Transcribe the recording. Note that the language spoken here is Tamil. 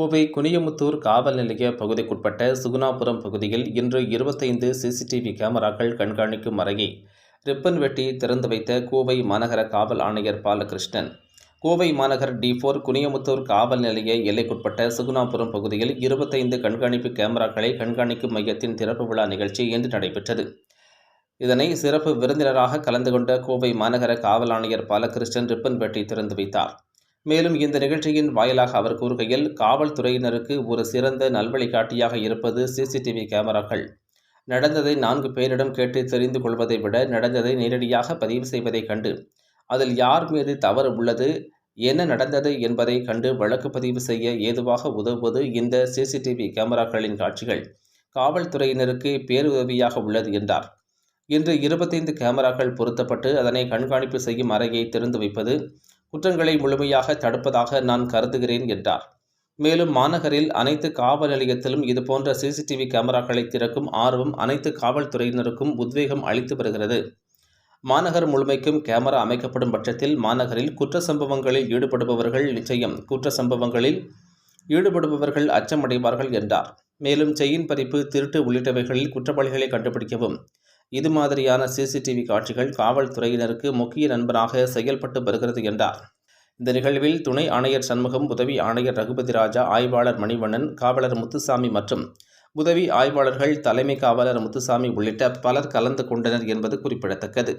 கோவை குனியமுத்தூர் காவல் நிலைய பகுதிக்குட்பட்ட சுகுணாபுரம் பகுதியில் இன்று இருபத்தைந்து சிசிடிவி கேமராக்கள் கண்காணிக்கும் அறையை ரிப்பன் வெட்டி திறந்து வைத்த கோவை மாநகர காவல் ஆணையர் பாலகிருஷ்ணன். கோவை மாநகர் டி ஃபோர் குனியமுத்தூர் காவல் நிலைய எல்லைக்குட்பட்ட சுகுணாபுரம் பகுதியில் இருபத்தைந்து கண்காணிப்பு கேமராக்களை கண்காணிக்கும் மையத்தின் திறப்பு விழா நிகழ்ச்சி இன்று நடைபெற்றது. இதனை சிறப்பு விருந்தினராக கலந்து கொண்ட கோவை மாநகர காவல் ஆணையர் பாலகிருஷ்ணன் ரிப்பன் வெட்டி திறந்து வைத்தார். மேலும் இந்த நிகழ்ச்சியின் வாயிலாக அவர் கூறுகையில் காவல்துறையினருக்கு ஒரு சிறந்த நல்வழிகாட்டியாக இருப்பது சிசிடிவி கேமராக்கள். நடந்ததை நான்கு பேரிடம் கேட்டு தெரிந்து கொள்வதை விட நடந்ததை நேரடியாக பதிவு செய்வதைக் கண்டு அதில் யார் மீது தவறு உள்ளது என்ன நடந்தது என்பதை கண்டு வழக்கு பதிவு செய்ய ஏதுவாக உதவுவது இந்த சிசிடிவி கேமராக்களின் காட்சிகள். காவல்துறையினருக்கு பேருதவியாக உள்ளது என்றார். இன்று இருபத்தைந்து கேமராக்கள் பொருத்தப்பட்டு அதனை கண்காணிப்பு செய்யும் அறையை திறந்து வைப்பது குற்றங்களை முழுமையாக தடுப்பதாக நான் கருதுகிறேன் என்றார். மேலும் மாநகரில் அனைத்து காவல் நிலையத்திலும் இதுபோன்ற சிசிடிவி கேமராக்களை திறக்கும் ஆர்வம் அனைத்து காவல்துறையினருக்கும் உத்வேகம் அளித்து வருகிறது. மாநகர் முழுமைக்கும் கேமரா அமைக்கப்படும் பட்சத்தில் மாநகரில் குற்ற சம்பவங்களில் ஈடுபடுபவர்கள் நிச்சயம் குற்ற சம்பவங்களில் ஈடுபடுபவர்கள் அச்சமடைவார்கள் என்றார். மேலும் செயின் பறிப்பு திருட்டு உள்ளிட்டவைகளில் குற்றவாளிகளை கண்டுபிடிக்கவும் இது மாதிரியான சிசிடிவி காட்சிகள் காவல்துறையினருக்கு முக்கிய நண்பராக செயல்பட்டு வருகிறது என்றார். இந்த நிகழ்வில் துணை ஆணையர் சண்முகம் உதவி ஆணையர் ரகுபதி ராஜா ஆய்வாளர் மணிவண்ணன் காவலர் முத்துசாமி மற்றும் உதவி ஆய்வாளர்கள் தலைமை காவலர் முத்துசாமி உள்ளிட்ட பலர் கலந்து கொண்டனர் என்பது குறிப்பிடத்தக்கது.